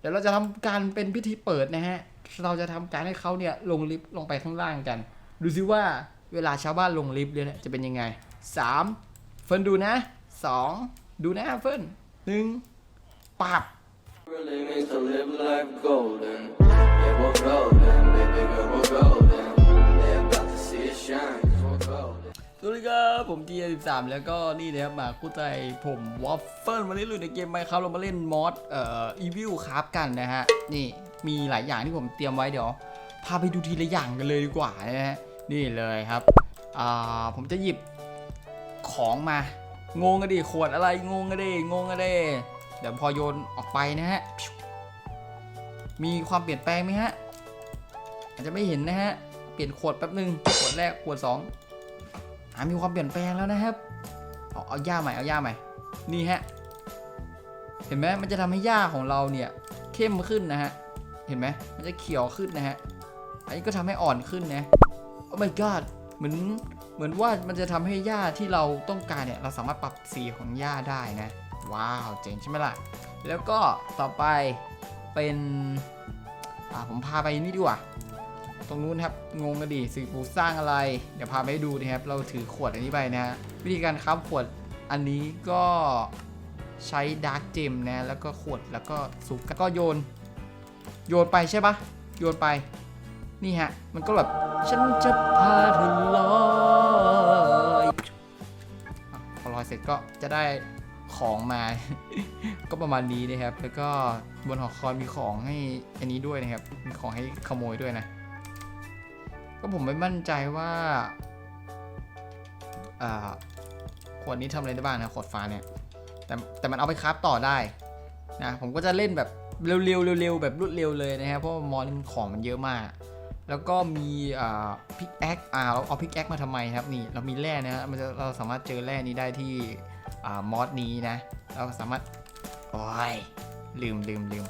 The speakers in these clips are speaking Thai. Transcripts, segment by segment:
เดี๋ยวเราจะทำการเป็นพิธีเปิดนะฮะ เราจะทำการให้เขาเนี่ยลงลิฟต์ลงไปข้างล่างกัน ดูซิว่าเวลาชาวบ้านลงลิฟต์เนี่ยจะเป็นยังไงสามเฟิร์นดูนะสองดูนะเฟิร์นหนึ่งปับ Really means to live life golden. Yeah, we're golden, baby girl, we're golden. They about to see us shine. สวัสดีครับผม T 13 แล้วก็นี่นะครับมาคู่ใจผมวอฟเฟิลวันนี้ลุยในเกมไหมครับเรามาเล่นมอสเอ่ออีวิลครับกันนะฮะ นี่มีหลายอย่างที่ผมเตรียมไว้เดี๋ยว พาไปดูทีละอย่างกันเลยดีกว่านะฮะ นี่เลยครับอ่าผมจะหยิบของมางงกันดิขวดอะไรงงกันดิงงกันดิเดี๋ยวพอโยนออกไปนะฮะ มีความเปลี่ยนแปลงไหมฮะ อาจจะไม่เห็นนะฮะ เปลี่ยนขวดแป๊บนึงขวดแรกขวดสอง มีความเปลี่ยนแปลงแล้วนะครับ เอาเอาหญ้าใหม่เอาหญ้าใหม่ นี่ฮะ เห็นไหมมันจะทำให้หญ้าของเราเนี่ยเข้มขึ้นนะฮะ เห็นไหมมันจะเขียวขึ้นนะฮะ อันนี้ก็ทำให้อ่อนขึ้นนะ โอ้ my god เหมือนเหมือนว่ามันจะทำให้หญ้าที่เราต้องการเนี่ยเราสามารถปรับสีของหญ้าได้นะ ว้าวเจ๋งใช่ไหมล่ะ แล้วก็ต่อไปเป็น อ่าผมพาไปนี่ดีกว่า ตรงนู้นครับ งงกันดิสื่อปลูกสร้างอะไร เดี๋ยวพาไปดูนะครับ เราถือขวดอันนี้ไปนะฮะ วิธีการค้ำขวดอันนี้ก็ใช้ดาร์กเจมนะ แล้วก็ขวดแล้วก็สุกแล้วก็โยน โยนไปใช่ปะโยนไป นี่ฮะ มันก็แบบ ฉันจะพาเธอลอยพอลอยเสร็จก็จะได้ของมา ก็ประมาณนี้นะครับ แล้วก็บนหอคอยมีของให้อันนี้ด้วยนะครับ มีของให้ขโมยด้วยนะ ก็ผมไม่มั่นใจว่าขวดนี้ทำอะไรได้บ้างนะขวดฟ้าเนี่ย แต่แต่มันเอาไปคราฟต่อได้นะผมก็จะเล่นแบบเร็วๆเร็วๆแบบรวดเร็วเลยนะครับเพราะมอนมันของมันเยอะมาก แล้วก็มีพิกแอคอ่าเราเอาพิกแอคมาทำไมครับนี่เรามีแร่นะฮะมันจะเราสามารถเจอแร่นี้ได้ที่อมอสนี้นะ เราสามารถโอ้ยลืมลืมลืม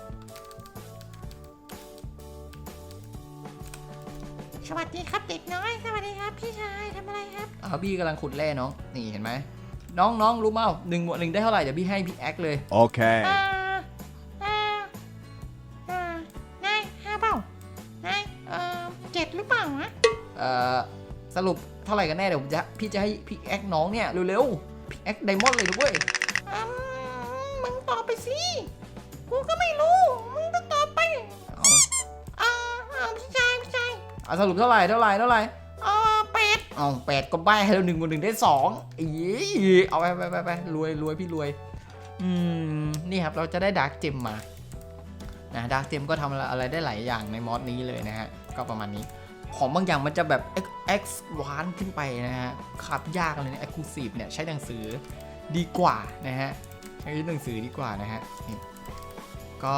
สวัสดีครับเด็กน้อย สวัสดีครับ พี่ชายทำอะไรครับอ่าพี่กำลังขุดแร่น้อง นี่เห็นไหม น้องน้องรู้เปล่าหนึ่งบวกหนึ่งได้เท่าไหร่เดี๋ยวพี่ให้พี่แอคเลย Okay. อ่าอ่าอ่านายห้าเปล่านายเอ่อเจ็ดหรือเปล่าวะเอ่อสรุปเท่าไหร่กันแน่เดี๋ยวผมจะพี่จะให้พี่แอคน้องเนี่ยเร็วๆพี่แอคไดมอนด์เลยด้วย อสรุปเท่าไหร่เท่าไหร่เท่าไหร่อ่าเป็ดเอแปดก็ใบให้เราหนึ่งบวกหนึ่งได้สองอีเอาไปไปไปไปรวยรวยพี่รวย อืม นี่ครับเราจะได้ดาร์กเจมมานะดาร์กเจมก็ทำอะไรได้หลายอย่างในมอดนี้เลยนะฮะ ก็ประมาณนี้ ของบางอย่างมันจะแบบ X w a n ขึ้นไปนะฮะขับยากเลยนะ Exclusive เนี่ยใช้หนังสือดีกว่านะฮะใช้หนังสือดีกว่านะฮะก็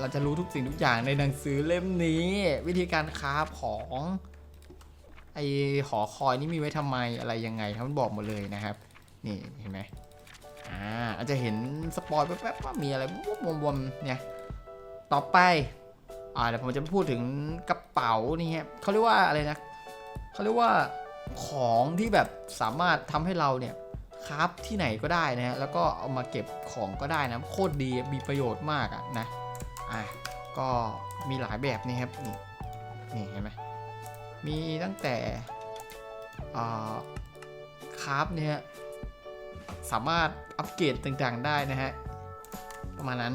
เราจะรู้ทุกสิ่งทุกอย่างในหนังสือเล่มนี้ วิธีการคราฟของไอหอคอยนี่มีไว้ทำไมอะไรยังไงทั้งบอกหมดเลยนะครับ นี่เห็นไหมอ่าอาจจะเห็นสปอยแป๊บๆว่ามีอะไรวมๆเนี่ยต่อไปอ่าเดี๋ยวผมจะพูดถึงกระเป๋านี่ฮะเขาเรียกว่าอะไรนะเขาเรียกว่าของที่แบบสามารถทำให้เราเนี่ยคราฟที่ไหนก็ได้นะฮะแล้วก็เอามาเก็บของก็ได้นะโคตรดีมีประโยชน์มากอะนะ อะก็มีหลายแบบนี่ครับนี่นี่เห็นไหมมีตั้งแต่อ่าคราฟเนี่ยสามารถอัปเกรดต่างๆได้นะฮะประมาณนั้น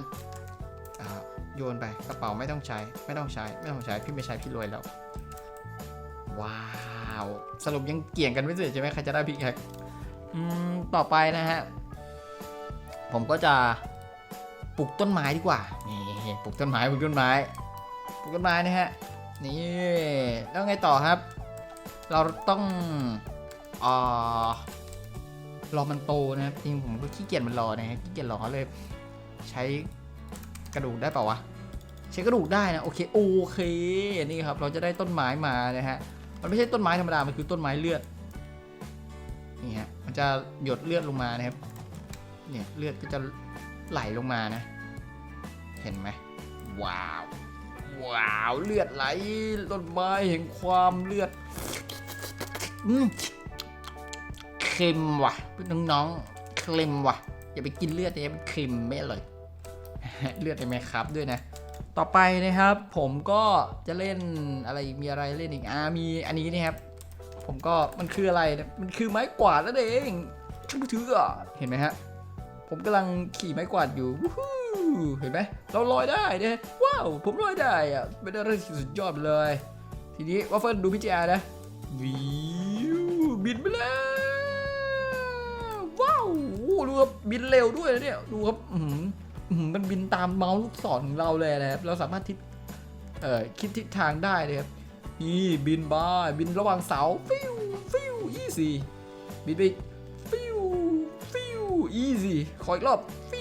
โยนไปกระเป๋าไม่ต้องใช้ไม่ต้องใช้ไม่ต้องใช้พี่ไม่ใช้พี่รวยแล้วว้าวสรุปยังเกี่ยงกันไม่เสร็จใช่ไหมใครจะได้พิกแฮกต่อไปนะฮะผมก็จะปลูกต้นไม้ดีกว่านี่ ปลูกต้นไม้ปลูกต้นไม้ปลูกต้นไม้นะฮะนี่แล้วไงต่อครับ เราต้องอ่อรอมันโตนะครับจริงผมก็ขี้เกียจมันรอนะฮะขี้เกียจรอเลย ใช้กระดูกได้เปล่าวะใช้กระดูกได้นะโอเคโอเคนี่ครับ เราจะได้ต้นไม้มานะฮะมันไม่ใช่ต้นไม้ธรรมดา มันคือต้นไม้เลือดนี่ฮะมันจะหยดเลือดลงมานะครับเนี่ยเลือดก็จะไหลลงมานะ เห็นไหมว้าว ว้าว เลือดไหลต้นไม้แห่งความเลือดอืมเค็มว่ะน้องๆเค็มว่ะ อย่าไปกินเลือดเนี่ยมันเค็มไม่อร่อยเลือดในแมคครับด้วยนะ ต่อไปนะครับ ผมก็จะเล่นอะไรอีกมีอะไรเล่นอีกอ่ามีอันนี้นะครับ ผมก็มันคืออะไรเนี่ยมันคือไม้กวาดนั่นเองชื่อถืออะเห็นไหมฮะผมกำลังขี่ไม้กวาดอยู่วู้ฮู้ เห็นไหมเราลอยได้เนี่ยว้าวผมลอยได้อะเป็นอะไรที่สุดยอดเลย ทีนี้ว่าเฟิร์นดูพี่แจนะวิวบินไปแล้วว้าวดูครับบินเร็วด้วยนะเนี่ยดูครับอื้อหืออื้อหือมันบินตามเมาส์ลูกศรของเราเลยนะครับเราสามารถทิศเอ่อคิดทิศทางได้เลยครับนี่บินบายบินระหว่างเสาฟิวฟิวอีซี่บินไปฟิวฟิวอีซี่ขออีกรอบฟิ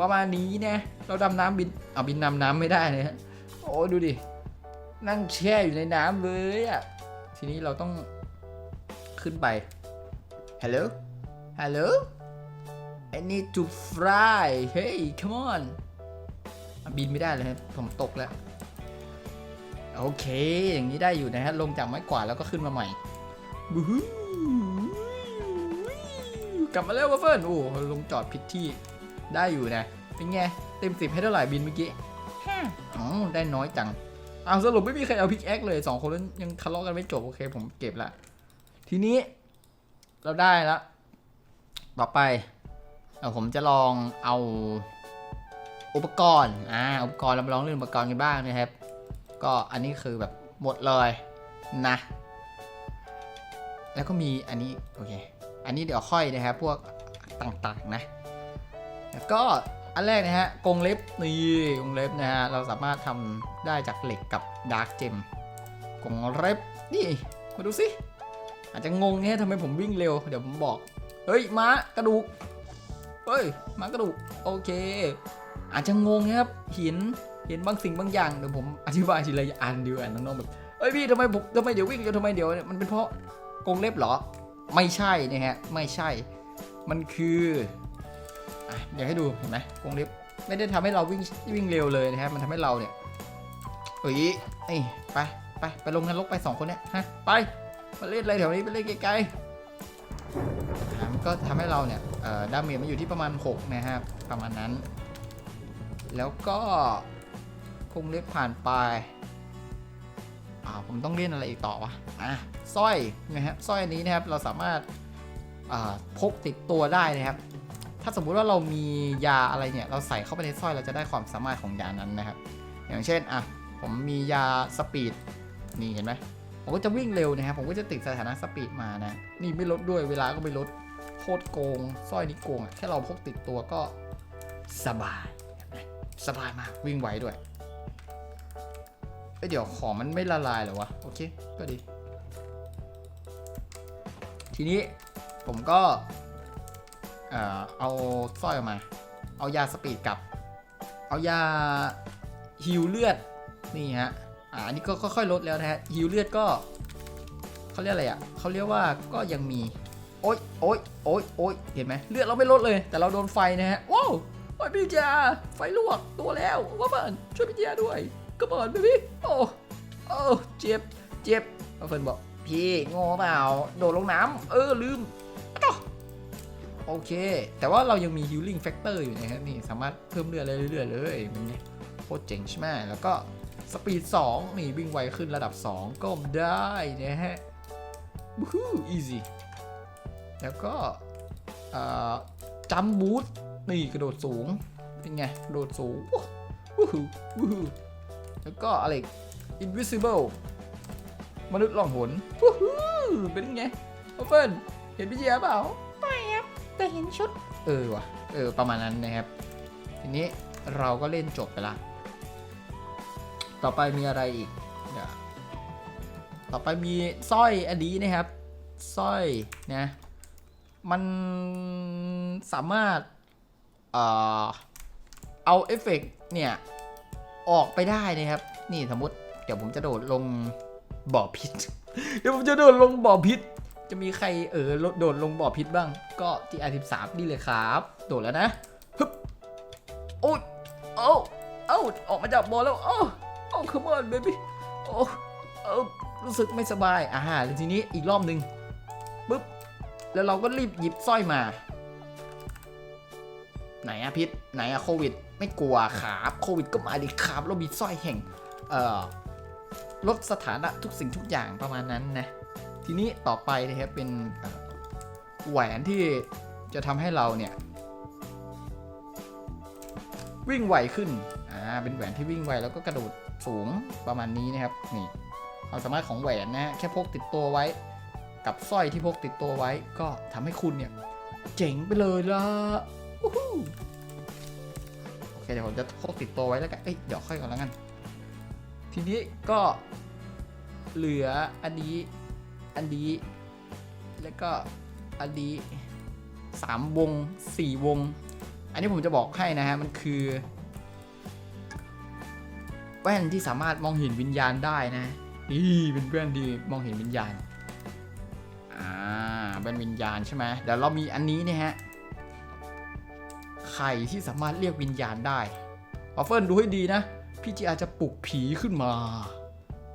ประมาณนี้นะเราดำน้ำบินเอาบินนำน้ำไม่ได้นะฮะโอ้ดูดินั่งแช่อยู่ในน้ำเลยอะทีนี้เราต้องขึ้นไป Hello Hello I need to fly Hey come on อะบินไม่ได้เลยครับผมตกแล้วโอเค อย่างนี้ได้อยู่นะฮะ ลงจากไม้กวาดแล้วก็ขึ้นมาใหม่บูฮูกลับมาแล้ววะเฟิร์นโอ้ลงจอดผิดที่ ได้อยู่นะ เป็นไง เต็มสิบให้เท่าไหร่บินเมื่อกี้ห้าอ๋อได้น้อยจังเอาสรุปไม่มีใครเอาพิกแอคเลยสองคนนั้นยังทะเลาะกันไม่จบ โอเคผมเก็บละ ทีนี้ เราได้แล้วต่อไปเดี๋ยวผมจะลองเอาอุปกรณ์ อ่า อุปกรณ์เรามาลองเล่นอุปกรณ์กันบ้างนะครับ ก็อันนี้คือแบบหมดเลยนะ แล้วก็มีอันนี้ โอเค อันนี้เดี๋ยวค่อยนะครับ พวกต่างๆนะ แล้วก็อันแรกนะฮะกรงเล็บนี่กรงเล็บนะฮะเราสามารถทำได้จากเหล็กกับดาร์กเจมกรงเล็บนี่มาดูสิอาจจะงงเนี่ยทำไมผมวิ่งเร็วเดี๋ยวผมบอกเฮ้ยม้ากระดูกเฮ้ยม้ากระดูกโอเค อาจจะงงนะครับหินเห็นบางสิ่งบางอย่างเดี๋ยวผมอธิบายทีละอันดีกว่าน้องๆแบบเอ้ยพี่ทำไมผมทำไมเดี๋ยววิ่งเร็วทำไมเดี๋ยวมันเป็นเพราะกรงเล็บเหรอ ไม่ใช่นะฮะไม่ใช่ มันคือ เดี๋ยวให้ดูเห็นไหมกรงเล็บไม่ได้ทำให้เราวิ่งวิ่งเร็วเลยนะครับมันทำให้เราเนี่ยเฮ้ยนี่ไปไปไปลงนรกไปสองคนเนี่ยฮะไปมาเล่นอะไรแถวนี้ไปเล่นไกลๆอะมันก็ทำให้เราเนี่ยเอ่อดาเมจมันอยู่ที่ประมาณ6นะครับประมาณนั้น แล้วก็กรงเล็บผ่านไปอ่าผมต้องเล่นอะไรอีกต่อวะอะสร้อยนะครับสร้อยอันนี้นะครับเราสามารถอ่าพกติดตัวได้นะครับ ถ้าสมมุติว่าเรามียาอะไรเนี่ย เราใส่เข้าไปในสร้อยเราจะได้ความสามารถของยานั้นนะครับ อย่างเช่นอะผมมียาสปีดนี่เห็นไหมผมก็จะวิ่งเร็วนะครับผมก็จะติดสถานะสปีดมานะ นี่ไม่ลดด้วยเวลาก็ไม่ลดโคตรโกงสร้อยนี่โกงอะแค่เราพกติดตัวก็สบายสบายมากวิ่งไวด้วยเเดี๋ยวของมันไม่ละลายหรอวะโอเคก็ดี ทีนี้ผมก็ เอ่อเอาสร้อยออกมา เอายาสปีดกลับ เอายาฮิวเลือดนี่ฮะอ่าอันนี้ก็ค่อยๆลดแล้วนะฮะฮิวเลือดก็เขาเรียกอะไรอะเขาเรียกว่าก็ยังมี โอ๊ยโอ๊ยโอ๊ยโอ๊ยเห็นไหมเลือดเราไม่ลดเลย แต่เราโดนไฟนะฮะว้าวโอ้ยพี่เจาไฟลวกตัวแล้วว่าเบิร์นช่วยพี่เจาด้วยก็เบิร์นไปพี่โอ้โอ้เจ็บเจ็บมาเฟิร์นบอกพี่โง่เปล่าโดดลงน้ำเออลืม โอเค แต่ว่าเรายังมี healing factor อยู่นะครับนี่สามารถเพิ่มเลือดเรื่อยๆเลยมันโคตรเจ๋งใช่ไหมแล้วก็สปีด 2 นี่วิ่งไวขึ้นระดับ 2 ก็ได้นะฮะบูฮู easy แล้วก็จัมบูทนี่กระโดดสูง เป็นไง กระโดดสูงวู้ฮูวู้ฮูแล้วก็อะไร invisible มนุษย์ล่องหนวู้ฮูเป็นไงโอเฟนเห็นพี่เจียเปล่า ครับแต่เห็นชุด เออว่ะ เออ ประมาณนั้นนะครับ ทีนี้เราก็เล่นจบไปละ ต่อไปมีอะไรอีกเดี๋ยวต่อไปมีสร้อยอันนี้นะครับสร้อยนะมันสามารถเอ่อเอาเอฟเฟกต์เนี่ยออกไปได้นะครับ นี่สมมติเดี๋ยวผมจะโดดลงบ่อพิษ เดี๋ยวผมจะโดดลงบ่อพิษ จะมีใครเออโดดลงบ่อพิษบ้าง ก็ที่ R13 นี่เลยครับ โดดแล้วนะฮึบโอ้โอ้เอ้าออกมาจากบ่อแล้วโอ้โอ้ come on baby โอ้เออรู้สึกไม่สบายอ่าแล้วทีนี้อีกรอบหนึ่งปึ๊บแล้วเราก็รีบหยิบสร้อยมา ไหนอะพิษไหนอะโควิด ไม่กลัวครับโควิดก็มาดิครับเรามีสร้อยแห่งเอ่อลดสถานะทุกสิ่งทุกอย่างประมาณนั้นนะ ทีนี้ต่อไปนะครับเป็นแหวนที่จะทำให้เราเนี่ยวิ่งไวขึ้น อ่า เป็นแหวนที่วิ่งไวแล้วก็กระโดดสูงประมาณนี้นะครับ นี่ ความสามารถของแหวนนะฮะแค่พกติดตัวไว้ กับสร้อยที่พกติดตัวไว้ ก็ทำให้คุณเนี่ย เจ๋งไปเลยละโอเคเดี๋ยวผมจะพกติดตัวไว้แล้วกันเอ้ยเดี๋ยวค่อยก่อนแล้วกัน ทีนี้ก็เหลืออันนี้ อันนี้ แล้วก็อันนี้สามวงสี่วง อันนี้ผมจะบอกให้นะฮะ มันคือ แว่นที่สามารถมองเห็นวิญญาณได้นะนี่เป็นแว่นที่มองเห็นวิญญาณ อ่าแว่นวิญญาณใช่ไหมเดี๋ยวเรามีอันนี้เนี่ยฮะไข่ที่สามารถเรียกวิญญาณได้ออฟเฟิลดูให้ดีนะ พี่จีอาจจะปลุกผีขึ้นมา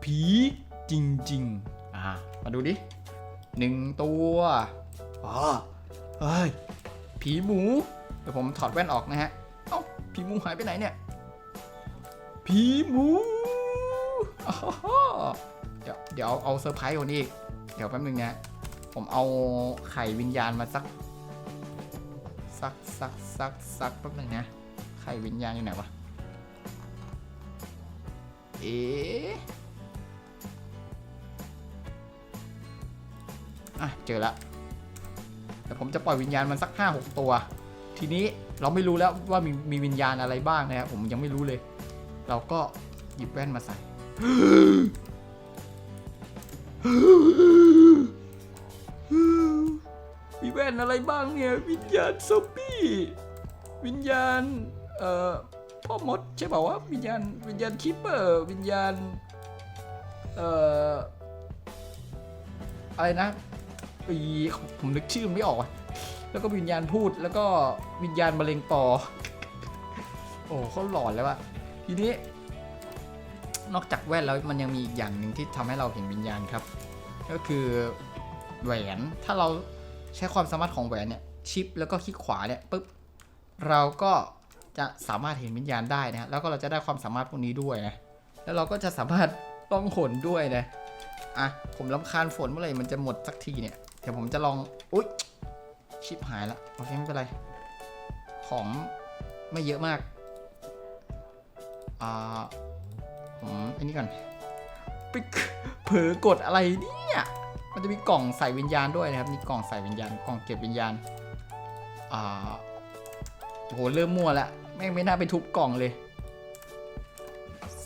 ผีจริง ๆ มาดูดิหนึ่งตัวอ๋อเฮ้ย ผีหมู เดี๋ยวผมถอดแว่นออกนะฮะ เอ้า ผีหมูหายไปไหนเนี่ย ผีหมูอ้าวเดี๋ยวเดี๋ยวเอาเซอร์ไพรส์กว่านี้อีก เดี๋ยวแป๊บนึงนะ ผมเอาไข่วิญญาณมาสัก สักสักสักสักแป๊บนึงนะ ไข่วิญญาณอยู่ไหนวะ เอ๊ อะเจอแล้วแต่ผมจะปล่อยวิญญาณมันสักห้าหกตัว ทีนี้เราไม่รู้แล้วว่ามีมีวิญญาณอะไรบ้างนะครับผมยังไม่รู้เลย เราก็หยิบแว่นมาใส่มีแว่นอะไรบ้างเนี่ย วิญญาณซอมบี้วิญญาณเอ่อพ่อมดใช่เปล่าวะวิญญาณวิญญาณคิปเปอร์วิญญาณเอ่ออะไรนะ อีผมนึกชื่อไม่ออก แล้วก็วิญญาณพูดแล้วก็วิญญาณมะเร็งปอ โอ้เขาหลอนแล้วอะทีนี้ นอกจากแว่นแล้วมันยังมีอีกอย่างหนึ่งที่ทำให้เราเห็นวิญญาณครับ ก็คือแหวนถ้าเราใช้ความสามารถของแหวนเนี่ยชิปแล้วก็คลิกขวาเนี่ยปุ๊บเราก็จะสามารถเห็นวิญญาณได้นะแล้วก็เราจะได้ความสามารถพวกนี้ด้วยนะแล้วเราก็จะสามารถล่องหนด้วยนะอะผมรำคาญฝนเมื่อไหร่มันจะหมดสักทีเนี่ย ดี๋ยวผมจะลองอุ๊ยชิปหายละโอเคไม่เป็นไร ของไม่เยอะมากอ่าผมอันนี้ก่อนไปเผลอกดอะไรเนี่ยมันจะมีกล่องใส่วิญญาณด้วยนะครับมีกล่องใส่วิญญาณกล่องเก็บวิญญาณอ่าโหเริ่มมั่วแล้วแม่งไม่น่าไปทุบกล่องเลย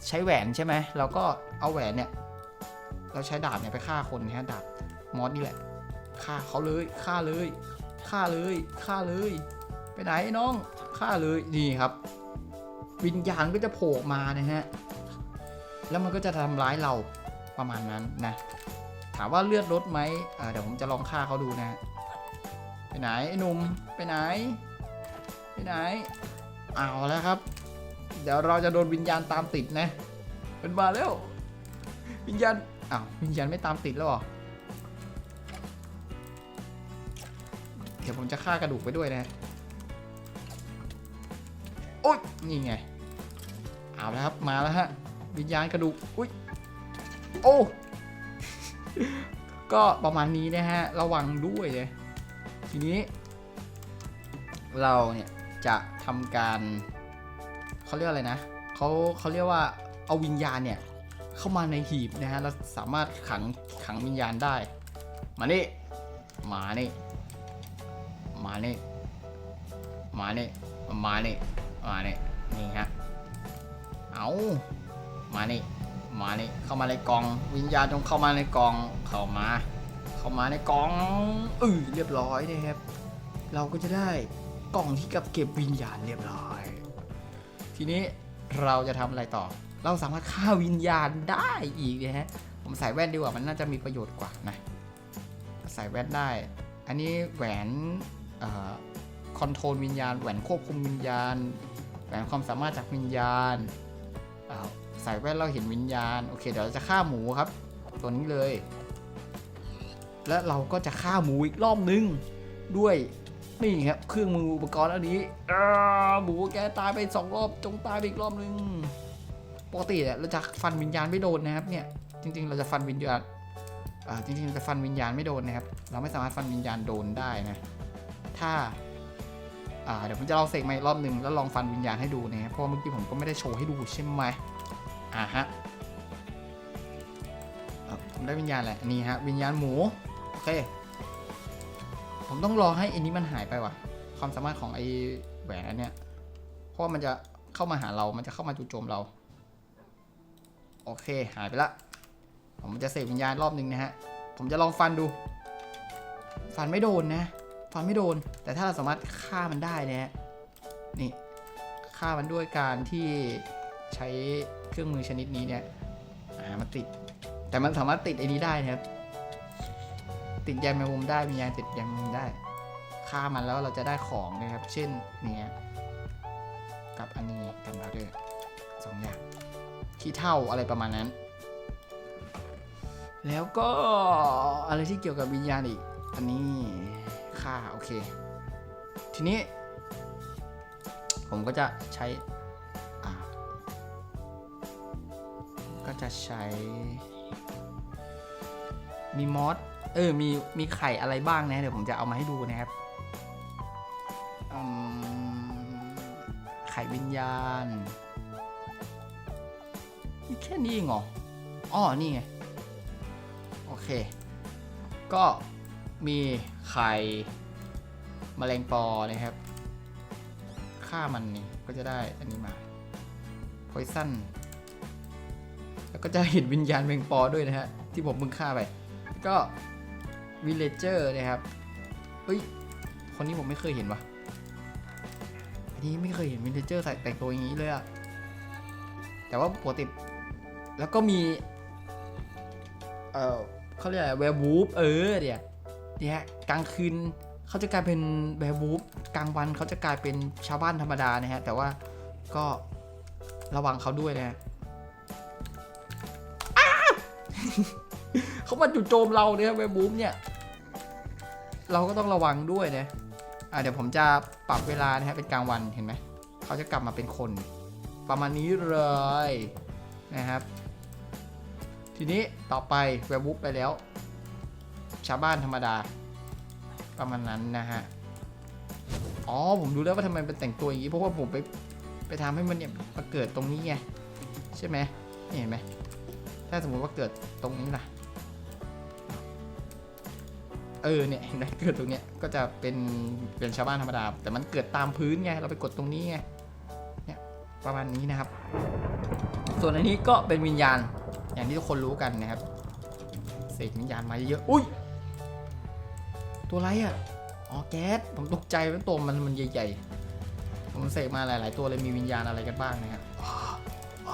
ใช้แหวนใช่ไหมเราก็เอาแหวนเนี่ย เราใช้ดาบเนี่ยไปฆ่าคนนะฮะดาบมอสนี่แหละ ฆ่าเขาเลยฆ่าเลยฆ่าเลยฆ่าเลย ไปไหนน้องฆ่าเลยนี่ครับ วิญญาณก็จะโผล่มานะฮะแล้วมันก็จะทำร้ายเราประมาณนั้นนะถามว่าเลือดลดไหมเดี๋ยวผมจะลองฆ่าเขาดูนะ ไปไหนไอ้หนุ่มไปไหน ไปไหนเอาแล้วครับ เดี๋ยวเราจะโดนวิญญาณตามติดนะเป็นมาแล้ว วิญญาณอ้าววิญญาณไม่ตามติดแล้วหรอ ดี๋ยวผมจะฆ่ากระดูกไปด้วยนะโอ๊ยนี่ไงเอาแล้วครับมาแล้วฮะวิญญาณกระดูกอุ้ยโอ้ก็ประมาณนี้นะฮะระวังด้วยเลยทีนี้ เราเนี่ยจะทำการเขาเรียกอะไรนะเขาเขาเรียกว่าเอาวิญญาณเนี่ยเข้ามาในหีบนะฮะเราสามารถขังขังวิญญาณได้ มานี่มานี่ มานี่มานี่มานี่มานี่นี่ฮะเอามานี่มานี่เข้ามาในกล่อง วิญญาณจงเข้ามาในกล่องเข้ามา เข้ามาในกล่องอือเรียบร้อยนะครับ เราก็จะได้กล่องที่กับเก็บวิญญาณเรียบร้อย ทีนี้เราจะทำอะไรต่อ เราสามารถฆ่าวิญญาณได้อีกนะฮะผมใส่แว่นดีกว่ามันน่าจะมีประโยชน์กว่านะใส่แว่นได้ อันนี้แหวน คอนโทรลวิญญาณแหวนควบคุมวิญญาณแหวนความสามารถจากวิญญาณอ้าวใส่แว่นเราเห็นวิญญาณโอเคเดี๋ยวเราจะฆ่าหมูครับ ตัวนี้เลย และเราก็จะฆ่าหมูอีกรอบนึงด้วยนี่ครับเครื่องมืออุปกรณ์อันนี้อ่าหมูแกตายไปสองรอบจงตายไปอีกรอบนึงปกติเนี่ยเราจะฟันวิญญาณไม่โดนนะครับเนี่ยจริง ๆ เราจะฟันวิญญาณจริงๆเราจะฟันวิญญาณไม่โดนนะครับ เราไม่สามารถฟันวิญญาณโดนได้นะ ถ้าเดี๋ยวผมจะลองเสกมาอีกรอบหนึ่งแล้วลองฟันวิญญาณให้ดูนะเพราะเมื่อกี้ผมก็ไม่ได้โชว์ให้ดูใช่ไหมอ่าฮะผมได้วิญญาณแหละนี่ฮะวิญญาณหมูโอเค ผมต้องรอให้อันนี้มันหายไปว่ะ ความสามารถของไอ้แหวนเนี้ยเพราะว่ามันจะเข้ามาหาเรา มันจะเข้ามาจู่โจมเรา โอเคหายไปละ ผมจะเสกวิญญาณรอบหนึ่งนะฮะ ผมจะลองฟันดู ฟันไม่โดนนะ ฟันไม่โดน แต่ถ้าเราสามารถฆ่ามันได้นะนี่ฆ่ามันด้วยการที่ใช้เครื่องมือชนิดนี้เนี่ยอ่ามันติด แต่มันสามารถติดไอ้นี้ได้นะครับ ติดยางแมงมุมได้มียางติดยางแมงมุมได้ฆ่ามันแล้วเราจะได้ของนะครับ เช่นเนี่ยกับอันนี้กันบาเดอร์สองอย่างขี้เท่าอะไรประมาณนั้น แล้วก็อะไรที่เกี่ยวกับวิญญาณอีก อันนี้ ค่าโอเค ทีนี้ ผมก็จะใช้ก็จะใช้ มีมอสเออมีมีไข่อะไรบ้างนะ เดี๋ยวผมจะเอามาให้ดูนะครับไข่วิญญาณ มีแค่นี้เองเหรออ๋อนี่ไง โอเค ก็ มีไข่แมลงปอนะครับ ฆ่ามันนี่ก็จะได้อันนี้มา poison แล้วก็จะเห็นวิญญาณแมงปอด้วยนะฮะ ที่ผมเพิ่งฆ่าไป ก็ villager นะครับเฮ้ย คนนี้ผมไม่เคยเห็นวะอันนี้ไม่เคยเห็น villager ใส่แต่งตัวอย่างนี้เลยอะแต่ว่าปกติแล้วก็มี เออเขาเรียกอะไร werewolf เออเดี๋ยว เนี่ยกลางคืนเขาจะกลายเป็น werewolf กลางวันเขาจะกลายเป็นชาวบ้านธรรมดานะฮะแต่ว่าก็ระวังเขาด้วยนะฮะเขามาจู่โจมเราเนี่ยเว็บบูมเนี่ย เราก็ต้องระวังด้วยนะอะเดี๋ยวผมจะปรับเวลานะฮะเป็นกลางวันเห็นไหมเขาจะกลับมาเป็นคน ประมาณนี้เลยนะครับ ทีนี้ต่อไปเว็บบูมไปแล้ว ชาวบ้านธรรมดา ประมาณนั้นนะฮะ อ๋อ ผมรู้แล้วว่าทำไมเป็นแต่งตัวอย่างนี้ เพราะว่าผมไปไปทำให้มันเนี่ยมาเกิดตรงนี้ไงใช่ไหมเห็นไหมถ้าสมมติว่าเกิดตรงนี้ล่ะ เออเนี่ยเห็นไหมเกิดตรงเนี้ยก็จะเป็นเป็นชาวบ้านธรรมดา แต่มันเกิดตามพื้นไงเราไปกดตรงนี้ไงเนี่ยประมาณนี้นะครับ ส่วนอันนี้ก็เป็นวิญญาณอย่างที่ทุกคนรู้กันนะครับเสกวิญญาณมาเยอะอุ้ย ตัวอะไรอะ อ๋อแก๊ส ผมตกใจว่าตัวมันมันใหญ่ๆ ผมเสกมาหลาย ๆ ตัวเลยมีวิญญาณอะไรกันบ้างนะครับ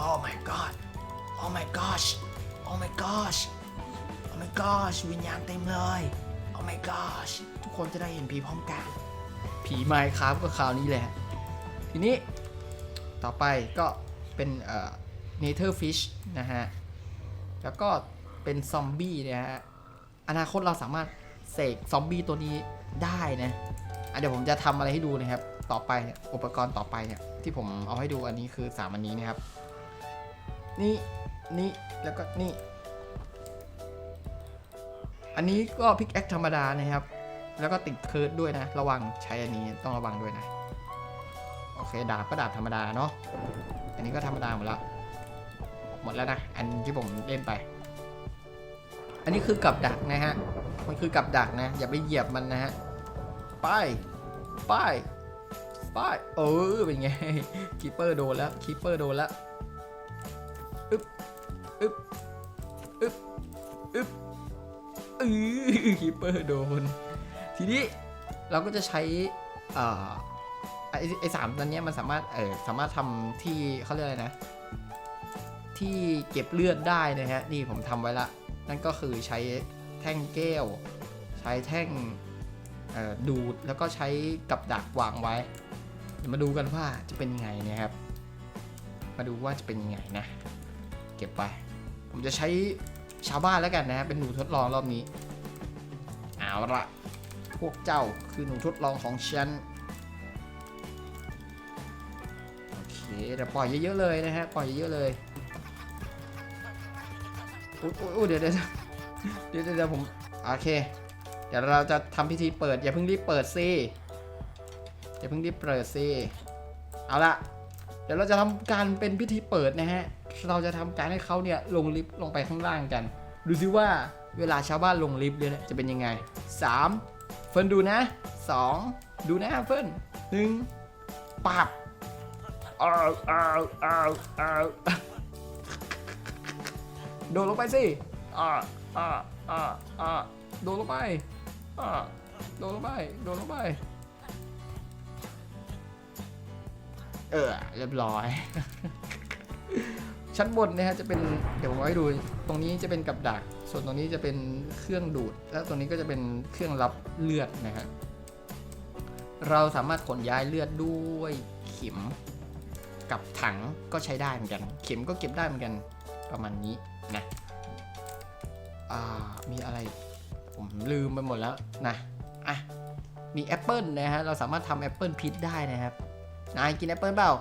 Oh my god Oh my gosh Oh my gosh Oh my gosh วิญญาณเต็มเลย Oh my gosh ทุกคนจะได้เห็นผีพร้อมกัน ผีไมค์ครับก็คราวนี้แหละ ทีนี้ต่อไปก็เป็นเอ่อ Nether Fish นะฮะ แล้วก็เป็นซอมบี้นะฮะ อนาคตเราสามารถ เสกซอมบี้ตัวนี้ได้นะะเดี๋ยวผมจะทำอะไรให้ดูนะครับ ต่อไปอุปกรณ์ต่อไปเนี่ยที่ผมเอาให้ดูอันนี้คือสามอันนี้นะครับ นี่นี่แล้วก็นี่ อันนี้ก็พิกแอคธรรมดานะครับ แล้วก็ติดเคิร์ดด้วยนะ ระวังใช้อันนี้ต้องระวังด้วยนะ โอเคดาบก็ดาบธรรมดาเนาะอันนี้ก็ธรรมดาหมดแล้วหมดแล้วนะ อันที่ผมเล่นไป อันนี้คือกับดักนะฮะ มันคือกับดักนะ อย่าไปเหยียบมันนะฮะไปไปไปเออเป็นไงคีเปอร์โดนแล้วคีเปอร์โดนแล้วอึ๊บอึ๊บอึ๊บอึ๊บอือคีเปอร์โดน ทีนี้เราก็จะใช้อ่อไอ้ไอ้สามตัวนี้มันสามารถเออสามารถทำที่เขาเรียกอะไรนะ ที่เก็บเลือดได้นะฮะนี่ผมทำไว้ละ นั่นก็คือใช้ ท่งแก้ว ใช้แท่งดูดแล้วก็ใช้กับดักวางไว้ เดี๋ยวมาดูกันว่าจะเป็นยังไงนะครับ มาดูว่าจะเป็นยังไงนะ เก็บไป ผมจะใช้ชาวบ้านแล้วกันนะเป็นหนูทดลองรอบนี้ เอาละพวกเจ้าคือหนูทดลองของฉันโอเคเดี๋ยวปล่อยเยอะๆเลยนะฮะปล่อยเยอะๆเลยอุ๊ยอุ๊ยอุ๊ยเดี๋ยวเดี๋ยว เดี๋ยวเดี๋ยวผมโอเค เดี๋ยวเราจะทำพิธีเปิด อย่าเพิ่งรีบเปิดสิอย่าเพิ่งรีบเปิดสิเอาละเดี๋ยวเราจะทำการเป็นพิธีเปิดนะฮะ เราจะทำการให้เขาเนี่ยลงลิฟต์ลงไปข้างล่างกัน ดูซิว่าเวลาชาวบ้านลงลิฟต์เนี่ยจะเป็นยังไง 3 เฟิร์นดูนะ 2 ดูนะเฟิร์นหนึ่งปับอ้าวอ้าวอ้าวอ้าวโดดลงไปสิอ่า อ่าอ่าอ่าโดดลงไปอ่าโดดลงไปโดดลงไป เออ เรียบร้อย ชั้นบนนะฮะจะเป็นเดี๋ยวผมเอาให้ดู ตรงนี้จะเป็นกับดัก ส่วนตรงนี้จะเป็นเครื่องดูด แล้วตรงนี้ก็จะเป็นเครื่องรับเลือดนะฮะเราสามารถขนย้ายเลือดด้วยเข็มกับถังก็ใช้ได้เหมือนกัน เข็มก็เก็บได้เหมือนกันประมาณนี้นะอ่า มีอะไร ผมลืมไปหมดแล้วนะอะมีแอปเปิลนะฮะเราสามารถทำแอปเปิลพิษได้นะครับนายกินแอปเปิลเปล่า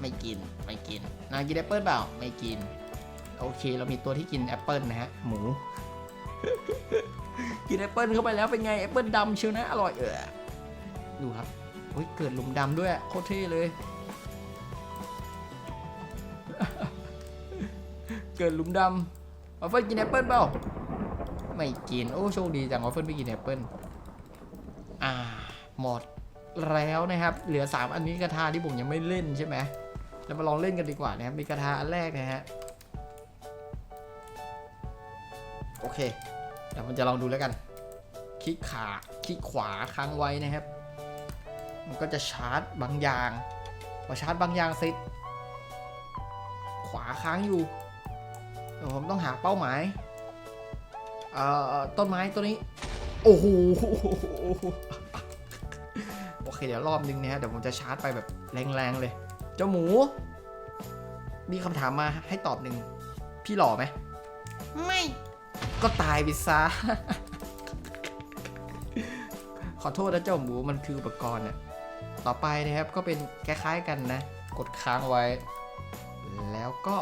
ไม่กินไม่กินนายกินแอปเปิลเปล่าไม่กิน โอเค เรามีตัวที่กินแอปเปิลนะฮะหมู กินแอปเปิลเข้าไปแล้วเป็นไงแอปเปิลดำเชียวนะอร่อยเออดูครับโอ้ยเกิดหลุมดำด้วยโคตรเท่เลยเกิดหลุมดำ วอฟเฟิลกินแอปเปิลเปล่าไม่กิน โอ้โชคดีจังวอฟเฟิลไม่กินแอปเปิลอ่าหมดแล้วนะครับ เหลือ 3 อันนี้กระทาที่ผมยังไม่เล่นใช่ไหมเรามาลองเล่นกันดีกว่านะครับมีกระทาอันแรกนะฮะโอเคเดี๋ยวมันจะลองดูแล้วกัน คลิกขาคลิกขวาค้างไว้นะครับ มันก็จะชาร์จบางอย่างพอชาร์จบางอย่างเสร็จขวาค้างอยู่ ดี๋ยวผมต้องหาเป้าหมาย เอ่อ ต้นไม้ตัวนี้ โอ้โห โอเค เดี๋ยวรอบนึงนะฮะเดี๋ยวผมจะชาร์จไปแบบแรงๆเลย เจ้าหมู มีคำถามมาให้ตอบหนึ่ง พี่หล่อไหม ไม่ ก็ตายไปซะ ขอโทษนะเจ้าหมูมันคืออุปกรณ์น่ะต่อไปนะครับก็เป็นคล้ายๆกันนะ กดค้างไว้ แล้วก็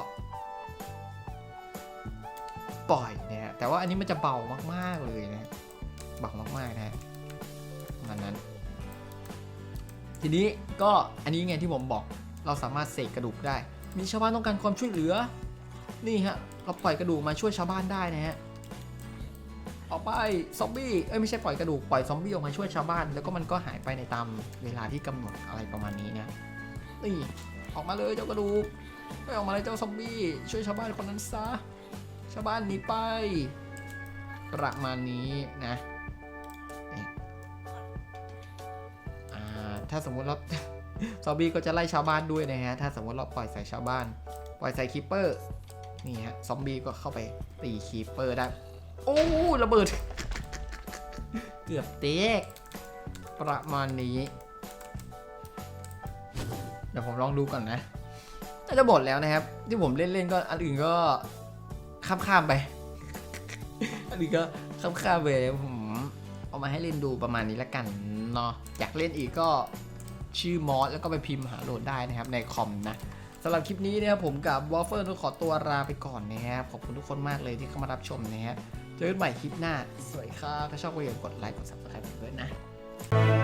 ปล่อยนะฮะแต่ว่าอันนี้มันจะเบามากๆเลยนะเบามากๆนะฮะมันนั้น ทีนี้ก็อันนี้ไงที่ผมบอกเราสามารถเสกกระดูกได้ มีชาวบ้านต้องการความช่วยเหลือ นี่ฮะเราปล่อยกระดูกมาช่วยชาวบ้านได้นะฮะออกไปซอมบี้เอ้ยไม่ใช่ปล่อยกระดูกปล่อยซอมบี้ออกมาช่วยชาวบ้าน แล้วก็มันก็หายไปในตามเวลาที่กำหนดอะไรประมาณนี้นะนี่ออกมาเลยเจ้ากระดูกไม่ออกมาเลยเจ้าซอมบี้ช่วยชาวบ้านคนนั้นซะ ชาวบ้านหนีไป ประมาณนี้นะถ้าสมมติเราซอมบี้ก็จะไล่ชาวบ้านด้วยนะฮะ ถ้าสมมติเราปล่อยใส่ชาวบ้าน ปล่อยใส่คีปเปอร์ นี่ฮะ ซอมบี้ก็เข้าไปตีคีปเปอร์ได้ โอ้ระเบิด เกือบเตกประมาณนี้ เดี๋ยวผมลองดูก่อนนะน่าจะหมดแล้วนะครับ ที่ผมเล่นๆก็อันอื่นก็ ข้ามๆไป อันอื่นก็ข้ามๆไปผมเอามาให้เล่นดูประมาณนี้ละกันเนาะอยากเล่นอีกก็ชื่อมอสแล้วก็ไปพิมพ์หาโหลดได้นะครับในคอมนะสำหรับคลิปนี้นะครับผมกับวอฟเฟิลต้องขอตัวลาไปก่อนนะครับขอบคุณทุกคนมากเลยที่เข้ามารับชมนะครับเจอกันใหม่คลิปหน้า สวัสดีครับถ้าชอบก็อย่าลืมกดไลค์กด subscribe ด้วยนะ